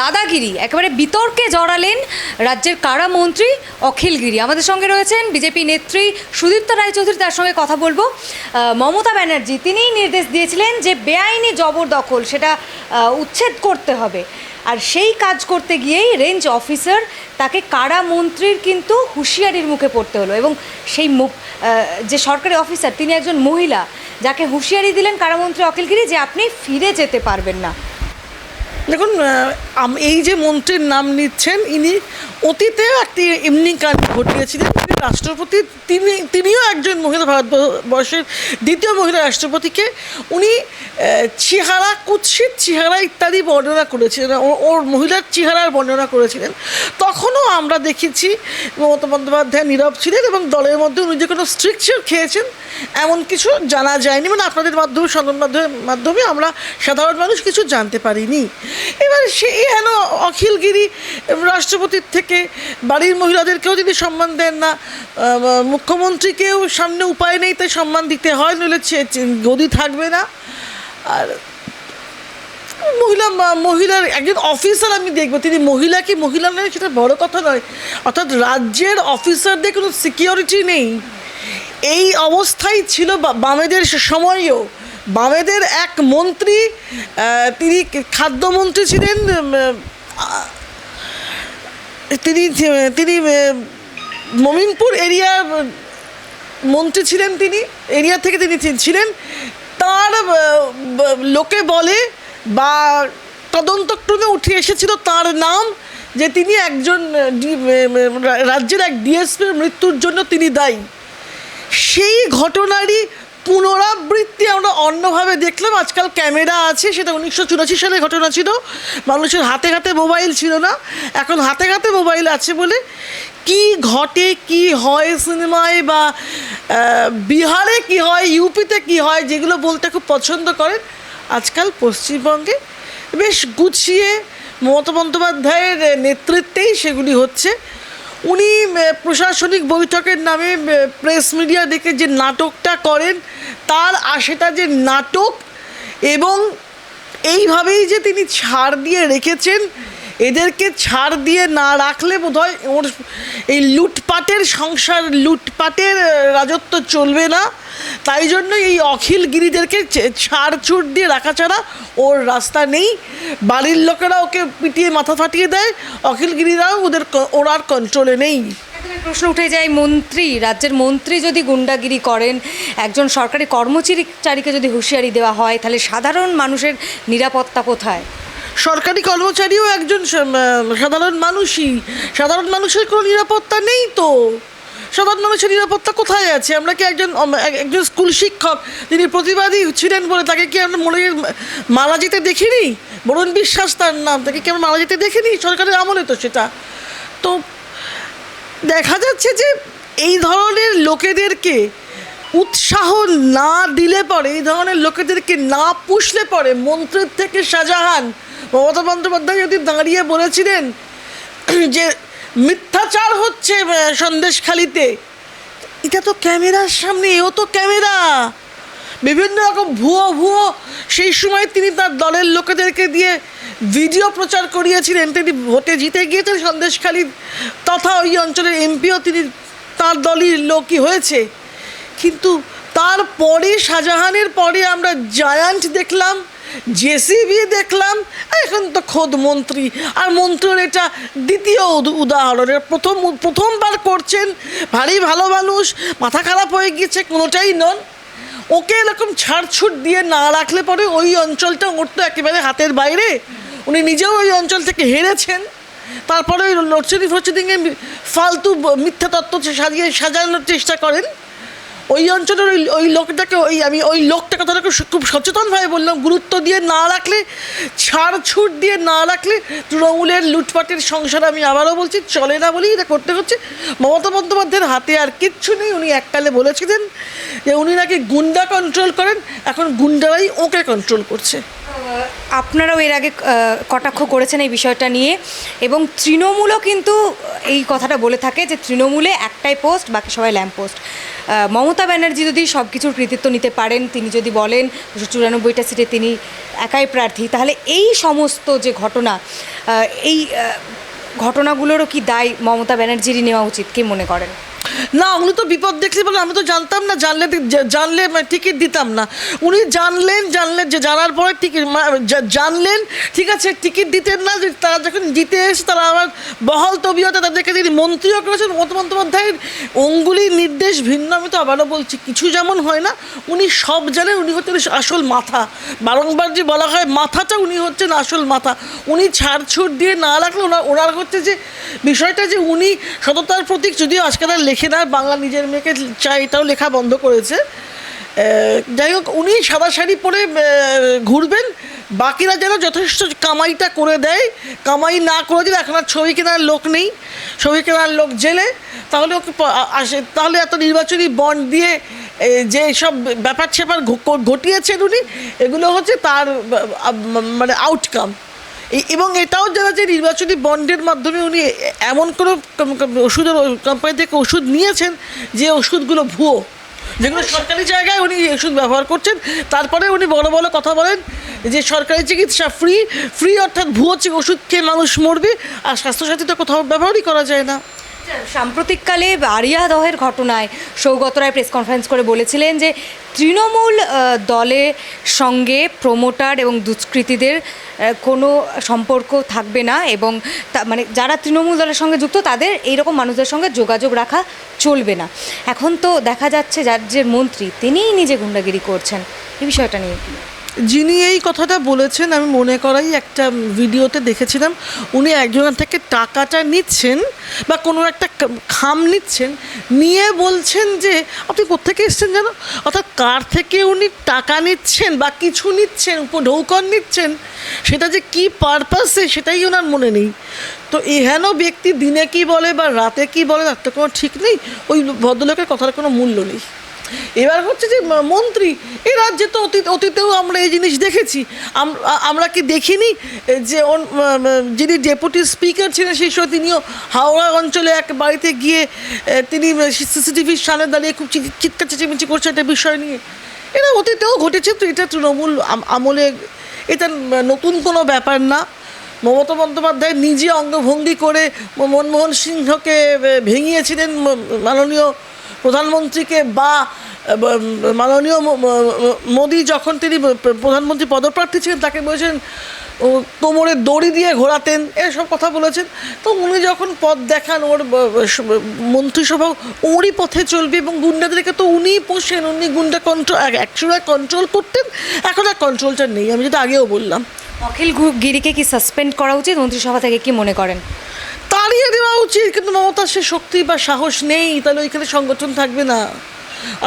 দাদাগিরি, একেবারে বিতর্কে জড়ালেন রাজ্যের কারা মন্ত্রী অখিল গিরি। আমাদের সঙ্গে রয়েছেন বিজেপি নেত্রী সুদীপ্তা রায়চৌধুরী, তার সঙ্গে কথা বলব। মমতা ব্যানার্জি, তিনিই নির্দেশ দিয়েছিলেন যে বেআইনি জবরদখল, সেটা উচ্ছেদ করতে হবে। আর সেই কাজ করতে গিয়েই রেঞ্জ অফিসার তাকে কারা মন্ত্রীর কিন্তু হুঁশিয়ারির মুখে পড়তে হলো এবং সেই মুখ যে সরকারি অফিসার, তিনি একজন মহিলা, যাকে হুঁশিয়ারি দিলেন কারামন্ত্রী অখিলগিরি যে আপনি ফিরে যেতে পারবেন না। দেখুন এই যে মন্ত্রীর নাম নিচ্ছেন ইনি অতীতে একটি এমনি কাজ ঘটিয়েছিলেন। রাষ্ট্রপতি, তিনি, তিনিও একজন মহিলা ভারতবর্ষের দ্বিতীয় মহিলা রাষ্ট্রপতিকে, উনি চেহারা কুৎসিত চেহারা ইত্যাদি বর্ণনা করেছিলেন ওর মহিলার চেহারার বর্ণনা করেছিলেন। তখনও আমরা দেখেছি মমতা বন্দ্যোপাধ্যায় নীরব ছিলেন এবং দলের মধ্যে উনি যে কোনো স্ট্রিকচার খেয়েছেন, এমন কিছু জানা যায়নি। মানে আপনাদের মাধ্যমে, সংবাদ মাধ্যমের মাধ্যমে আমরা সাধারণ মানুষ কিছু জানতে পারিনি। এবার সে হেন অখিলগিরি রাষ্ট্রপতির থেকে বাড়ির মহিলাদেরকেও যদি সম্মান দেন না মুখ্যমন্ত্রীকেও সামনে উপায় নেই, তাই সম্মান দিতে হয়, নইলে গদি থাকবে না। আর মহিলা মহিলার একজন অফিসার আমি দেখব, তিনি মহিলা কি মহিলা নয়, সেটা বড় কথা নয়। অর্থাৎ রাজ্যের অফিসারদের কোনো সিকিউরিটি নেই। এই অবস্থাই ছিল বামেদের সময়েও। বামেদের এক মন্ত্রী তিনি খাদ্যমন্ত্রী ছিলেন তিনি তিনি মমিনপুর এরিয়া, মন্ত্রী ছিলেন তিনি, এরিয়া থেকে তিনি ছিলেন। তার লোকে বলে বা তদন্তক্রমে উঠে এসেছিল তার নাম যে তিনি একজন রাজ্যের এক ডিএসপির মৃত্যুর জন্য তিনি দায়ী। সেই ঘটনারই পুনরাবৃত্তি আমরা অন্যভাবে দেখলাম। আজকাল ক্যামেরা আছে, সেটা উনিশশো চুরাশি সালে ঘটনা ছিল। মানুষের হাতে হাতে মোবাইল ছিল না। এখন হাতে হাতে মোবাইল আছে বলে কি ঘটে, কি হয় সিনেমায় বা বিহারে কি হয়, ইউপিতে কি হয়, যেগুলো বলতে খুব পছন্দ করেন, আজকাল পশ্চিমবঙ্গে বেশ গুছিয়ে মমতা বন্দ্যোপাধ্যায়ের নেতৃত্বেই সেগুলি হচ্ছে। উনি প্রশাসনিক বৈঠকের নামে প্রেস মিডিয়া ডেকে যে নাটকটা করেন, তার আশেটা যে নাটক এবং এইভাবেই যে তিনি ছাড় দিয়ে রেখেছেন এদেরকে ছাড় দিয়ে না রাখলে বোধহয় ওর এই লুটপাটের সংসার, লুটপাটের রাজত্ব চলবে না। তাই জন্য এই অখিল গিরিদেরকে ছাড় ছুট দিয়ে রাখা ছাড়া ওর রাস্তা নেই। বাড়ির লোকেরা ওকে পিটিয়ে মাথা ফাটিয়ে দেয়। অখিল গিরিরাও ওদের ওর আর কন্ট্রোলে নেই। প্রশ্ন উঠে যায়, মন্ত্রী, রাজ্যের মন্ত্রী যদি গুন্ডাগিরি করেন, একজন সরকারি কর্মচারীকে যদি হুঁশিয়ারি দেওয়া হয়, তাহলে সাধারণ মানুষের নিরাপত্তা কোথায়? সরকারি কর্মচারীও একজন সাধারণ মানুষই। সাধারণ মানুষের কোনো নিরাপত্তা নেই তো। সাধারণ মানুষের নিরাপত্তা কোথায় আছে? আমরা কি একজন একজন স্কুল শিক্ষক তিনি প্রতিবাদী ছিলেন বলে তাকে কি আমরা মনে মারা যেতে দেখিনি? বরুণ বিশ্বাস তার নাম, তাকে কি আমরা মারা যেতে দেখিনি সরকারের আমলে তো সেটা? তো দেখা যাচ্ছে যে এই ধরনের লোকেদেরকে উৎসাহ না দিলে পরে, এই ধরনের লোকেদেরকে না পুষলে পরে মন্ত্রীর থেকে শাহজাহান মমতা বন্দ্যোপাধ্যায় যদি দাঁড়িয়ে বলেছিলেন যে মিথ্যাচার হচ্ছে সন্দেশখালিতে, এটা তো ক্যামেরার সামনে, এও তো ক্যামেরা। বিভিন্ন রকম ভুয়ো ভুয়ো, সেই সময় তিনি তার দলের লোকেদেরকে দিয়ে ভিডিও প্রচার করিয়েছিলেন। তিনি ভোটে জিতে গিয়েছেন সন্দেশখালী তথা ওই অঞ্চলের এমপিও, তিনি তার দলই লোকই হয়েছে। কিন্তু তারপরে শাহজাহানের পরে আমরা জায়ান্ট দেখলাম, জেসিবি দেখলাম এখন তো খোদ মন্ত্রী। আর মন্ত্রীর এটা দ্বিতীয় উদ- উদাহরণ। প্রথম, প্রথমবার করছেন, ভারী ভালো মানুষ, মাথা খারাপ হয়ে গিয়েছে, কোনোটাই নন। ওকে এরকম ছাড়ছুট দিয়ে না রাখলে পরে ওই অঞ্চলটা ওর তো একেবারে হাতের বাইরে। উনি নিজেও ওই অঞ্চল থেকে হেরেছেন। তারপরে ওই লোডশেডিং ফোডশেডিংয়ে ফালতু মিথ্যা তত্ত্ব সাজিয়ে সাজানোর চেষ্টা করেন। ওই অঞ্চলের ওই ওই লোকটাকে ওই আমি ওই লোকটাকে কথাটাকে খুব সচেতনভাবে বললাম, গুরুত্ব দিয়ে না রাখলে ছাড় ছুট দিয়ে না রাখলে তৃণমূলের লুটপাটের সংসার আমি আবারও বলছি, চলে না বলেই এটা করতে হচ্ছে। মমতা বন্দ্যোপাধ্যায়ের হাতে আর কিচ্ছু নেই, উনি এককালে বলেছিলেন যে উনি নাকি গুন্ডা কন্ট্রোল করেন, এখন গুন্ডারাই ওকে কন্ট্রোল করছে। আপনারাও এর আগে কটাক্ষ করেছেন এই বিষয়টা নিয়ে। এবং তৃণমূলও কিন্তু এই কথাটা বলে থাকে যে তৃণমূলে একটাই পোস্ট, বাকি সবাই ল্যাম্প পোস্ট। মমতা ব্যানার্জি যদি সব কিছুর কৃতিত্ব নিতে পারেন, তিনি যদি বলেন দুশো চুরানব্বইটা সিটে তিনি একাই প্রার্থী, তাহলে এই সমস্ত যে ঘটনা এই ঘটনাগুলোরও কি দায় মমতা ব্যানার্জিরই নেওয়া উচিত, কি মনে করেন? না, উনি তো বিপদ দেখছি বলে আমি তো জানতাম না, জানলে জানলে টিকিট দিতাম না। উনি জানলেন জানলেন যে জানার পরে টিকিট জানলেন, ঠিক আছে, টিকিট দিতেন না তারা যখন জিতে এসে তারা আবার বহল তবিয়তে তাদেরকে তিনি মন্ত্রীও করেছেন, মমতা বন্দ্যোপাধ্যায়ের অঙ্গুলি নির্দেশ ভিন্ন, আমি তো আবারও বলছি, কিছু যেমন হয় না, উনি সব জানেন উনি হচ্ছেন আসল মাথা। বারংবার যে বলা হয় মাথাটা উনি হচ্ছেন আসল মাথা। উনি ছাড়ছুট দিয়ে না রাখলে ওনার ওনার হচ্ছে যে বিষয়টা যে উনি সততার প্রতীক, যদিও আজকাল আর লেখে না, বাংলা নিজের মেয়েকে চাই এটাও লেখা বন্ধ করেছে। যাই হোক, উনি সাদা শাড়ি পরে ঘুরবেন। বাকিরা যেন যথেষ্ট কামাইটা করে দেয়। কামাই না করে দিলে এখন আর ছবি কেনার লোক নেই। ছবি কেনার লোক জেলে। তাহলে ওকে আসে, তাহলে এত নির্বাচনী বন্ড দিয়ে যে সব ব্যাপার স্যাপার ঘটিয়েছেন উনি, এগুলো হচ্ছে তার মানে আউটকাম এবং এটাও যারা যে নির্বাচনী বন্ডের মাধ্যমে উনি এমন কোনো ওষুধের কোম্পানি থেকে ওষুধ নিয়েছেন যে ওষুধগুলো ভুয়ো। যেগুলো সরকারি জায়গায় উনি ওষুধ ব্যবহার করছেন। তারপরে উনি বড় বড় কথা বলেন যে সরকারি চিকিৎসা ফ্রি ফ্রি অর্থাৎ ভুয়ো ওষুধ খেয়ে মানুষ মরবে, আর স্বাস্থ্যসাথী তো কোথাও ব্যবহারই করা যায় না। সাম্প্রতিককালে আরিয়া দহের ঘটনায় সৌগত রায় প্রেস কনফারেন্স করে বলেছিলেন যে তৃণমূল দলের সঙ্গে প্রমোটার এবং দুষ্কৃতীদের কোনো সম্পর্ক থাকবে না এবং মানে যারা তৃণমূল দলের সঙ্গে যুক্ত তাদের এইরকম মানুষদের সঙ্গে যোগাযোগ রাখা চলবে না। এখন তো দেখা যাচ্ছে যার যে মন্ত্রী, তিনিই নিজে গুন্ডাগিরি করছেন। এই বিষয়টা নিয়ে যিনি এই কথাটা বলেছেন, আমি মনে করাই একটা ভিডিওতে দেখেছিলাম, উনি একজনের থেকে টাকাটা নিচ্ছেন বা কোনো একটা খাম নিচ্ছেন, নিয়ে বলছেন যে, আপনি কোথেকে এসছেন জানো? অর্থাৎ কার থেকে উনি টাকা নিচ্ছেন বা কিছু নিচ্ছেন ঢৌকন নিচ্ছেন, সেটা যে কি পারপাসে সেটাই ওনার মনে নেই। তো এহেন ব্যক্তি দিনে কি বলে বা রাতে কি বলে, তার তো কোনো ঠিক নেই, ওই ভদ্রলোকের কথার কোনো মূল্য নেই। এবার হচ্ছে যে মন্ত্রী, এ রাজ্যে তো অতীত, অতীতেও আমরা এই জিনিস দেখেছি। আমরা কি দেখিনি যে যিনি ডেপুটি স্পিকার ছিলেন সেই সময় তিনিও হাওড়া অঞ্চলে এক বাড়িতে গিয়ে তিনি সিসিটিভির সামনে দাঁড়িয়ে খুব চিৎকার চেঁচামেচি করছে একটা বিষয় নিয়ে। এটা অতীতেও ঘটেছে, তো এটা তৃণমূল আম- আমলে এটা নতুন কোনো ব্যাপার না। মমতা বন্দ্যোপাধ্যায় নিজে অঙ্গভঙ্গি করে মনমোহন সিংহকে ভেঙিয়েছিলেন মাননীয় প্রধানমন্ত্রীকে বা মাননীয় মোদি যখন তিনি প্রধানমন্ত্রী পদপ্রার্থী ছিলেন, তাকে বলেছেন কোমরে দড়ি দিয়ে ঘোরাতেন, এসব কথা বলেছেন। তো উনি যখন পথ দেখান, ওর মন্ত্রিসভা ওরই পথে চলবে এবং গুন্ডাদেরকে তো উনিই পোষেন, উনি গুন্ডা কন্ট্রোল একসময় কন্ট্রোল করতেন। এখন আর কন্ট্রোলটা নেই, আমি যেটা আগেও বললাম। অখিল গিরিকে কি সাসপেন্ড করা উচিত, মন্ত্রিসভা থেকে কি মনে করেন? তাড়িয়ে দেওয়া উচিত, কিন্তু মমতার সে শক্তি বা সাহস নেই, তাহলে ওইখানে সংগঠন থাকবে না।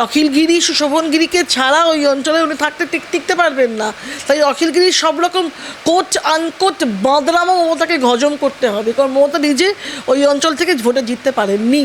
অখিলগিরি, সুশোভনগিরিকে ছাড়া ওই অঞ্চলে উনি থাকতে টিক, টিকতে পারবেন না। তাই অখিলগিরির সব রকম কোচ আনকোট বাঁদরামও মমতাকে হজম করতে হবে, কারণ মমতা নিজে ওই অঞ্চল থেকে ভোটে জিততে পারেননি।